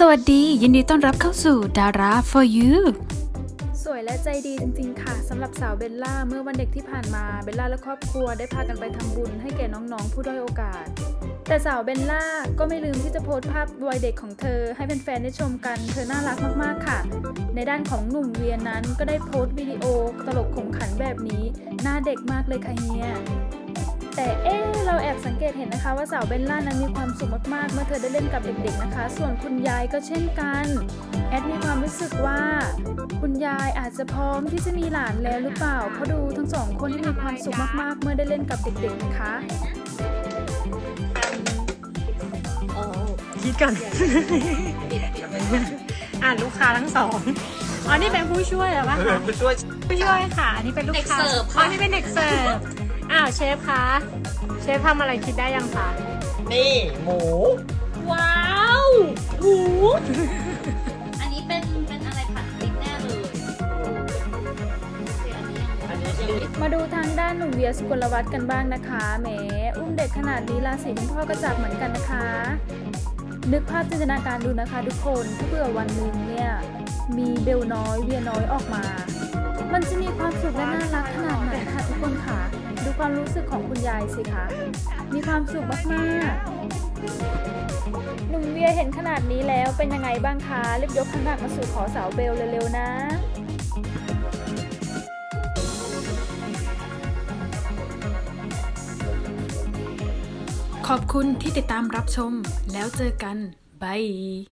สวัสดี ยินดีต้อนรับเข้าสู่ดารา for you สวยและใจดีจริงๆ ค่ะสำหรับสาวเบลล่าเมื่อวันเด็กที่ผ่านมาเบลล่าและครอบครัวได้พากันไปทำบุญให้แก่น้องๆ ผู้ด้อยโอกาส แต่สาวเบลล่าก็ไม่ลืมที่จะโพสต์ภาพวัยเด็กของเธอ ให้แฟนๆได้ชมกันเธอน่ารักมากๆค่ะ ในด้านของหนุ่มเวียนนั้นก็ได้โพสต์วิดีโอตลกขมขันแบบนี้หน้าเด็กมากเลยค่ะเฮีย แต่เอ๊ะเราแอบสังเกตเห็นนะคะว่าสาวเบลล่านั้นมีความสุขมากๆ เมื่อเธอได้เล่นกับเด็กๆนะคะ ส่วนคุณยายก็เช่นกันแอดมีความรู้สึกว่า คุณยายอาจจะพร้อมที่จะมีหลานแล้วหรือเปล่าเพราะดูทั้งสองคนที่มีความสุขมากๆ เมื่อได้เล่นกับเด็กๆนะคะคิดก่อนอ่านลูกค้าทั้งสองอ๋อนี่เป็นผู้ช่วยเหรอวะคะผู้ช่วยผู้ช่วยค่ะ อันนี้เป็นลูกค้าเด็กเสิร์ฟอ๋ค่ะอนี่เป็นเด็กเสิร์ฟ อ้าวเชฟคะ เชฟทำอะไรคิดได้ยังคะ นี่หมู ว้าวหูอันนี้เป็นเป็นอะไรผัดพริกแน่เลยอันนี้ยังอันนี้ที่มาดูทางด้านหนุ่มเวียสุกลวัฒน์กันบ้างนะคะแหมอุ้มเด็กขนาดนี้ราศีคุณพ่อก็จับเหมือนกันนะคะ นึกภาพจินตนาการดูนะคะ ทุกคนถ้าเผื่อวันหนึ่งเนี่ยมีเบลน้อยเวียน้อยออกมา มันจะมีความสุขและน่ารักขนาด ความรู้สึกของคุณยายสิคะ มีความสุขมากๆหนุ่มเวียเห็นขนาดนี้แล้วเป็นยังไงบ้างคะรีบยกขนากมาสู่ขอสาวเบลเร็วๆนะขอบคุณที่ติดตามรับชม แล้วเจอกันบาย